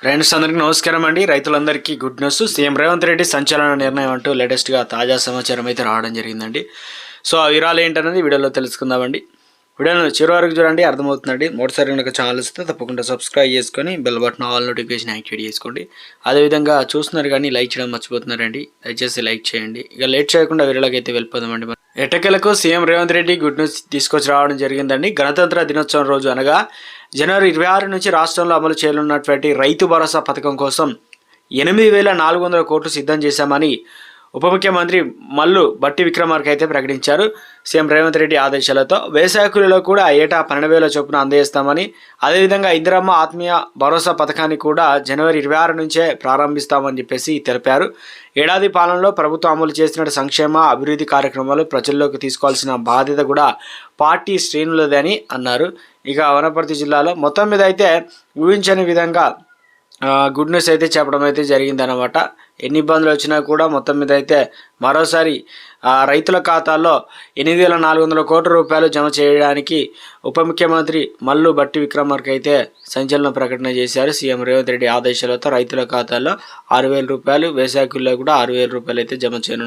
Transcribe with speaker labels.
Speaker 1: Friends అందరికీ నమస్కారం అండి. రైతులందరికీ good news. CM Revanth Reddy సంచలన నిర్ణయం అంటూ లేటెస్ట్గా తాజా సమాచారం అయితే రావడం జరిగిందండి. సో ఆ వివరాలు ఏంటనేది వీడియోలో తెలుసుకుందామండి. వీడియోను చివరి వరకు చూడండి అర్థమవుతుందండి. మొదటిసారి కనుక ఛానల్ వస్తే తప్పకుండా సబ్స్క్రైబ్ చేసుకొని bell button all notification activate చేసుకోండి. అదేవిధంగా చూస్తున్నారు కానీ లైక్ చేయడం మర్చిపోతున్నారండి. దయచేసి లైక్ చేయండి. ఇక లేట్ చేయకుండా వీడియోలోకి అయితే వెళ్ళిపోదామండి. మరి. CM Revanth Reddy good news తీసుకొచ్చి రావడం జరిగిందండి. గణతంత్ర దినోత్సవం రోజు అనగా జనవరి ఇరవై ఆరు నుంచి రాష్ట్రంలో అమలు చేయనున్నటువంటి రైతు భరోసా పథకం కోసం ఎనిమిది వేల నాలుగు వందల కోట్లు సిద్ధం చేశామని ఉప ముఖ్యమంత్రి మల్లు బట్టి విక్రమార్క అయితే ప్రకటించారు. సీఎం రేవంత్ రెడ్డి ఆదేశాలతో వ్యవసాయ కూలీలో కూడా ఏటా పన్నెండు వేల చొప్పున అందజేస్తామని అదేవిధంగా ఇందిరమ్మ ఆత్మీయ భరోసా పథకాన్ని కూడా జనవరి ఇరవై ఆరు నుంచే ప్రారంభిస్తామని చెప్పేసి తెలిపారు. ఏడాది పాలనలో ప్రభుత్వం అమలు చేసిన సంక్షేమ అభివృద్ధి కార్యక్రమాలు ప్రజల్లోకి తీసుకోవాల్సిన బాధ్యత కూడా పార్టీ శ్రేణులదని అన్నారు. ఇక వనపర్తి జిల్లాలో మొత్తం మీద అయితే ఊహించని విధంగా గుడ్ న్యూస్ అయితే చెప్పడం అయితే జరిగిందనమాట ఎన్ని ఇబ్బందులు వచ్చినా కూడా మొత్తం మీద అయితే మరోసారి రైతుల ఖాతాల్లో ఎనిమిది వేల నాలుగు వందల కోట్ల రూపాయలు జమ చేయడానికి ఉప ముఖ్యమంత్రి మల్లు బట్టి విక్రమార్క అయితే సంచలన ప్రకటన చేశారు. సీఎం రేవంత్ రెడ్డి ఆదేశాలతో రైతుల ఖాతాల్లో ఆరు వేల రూపాయలు వేసాకుల్లో కూడా ఆరు వేల రూపాయలు అయితే జమ చేయనున్నారు.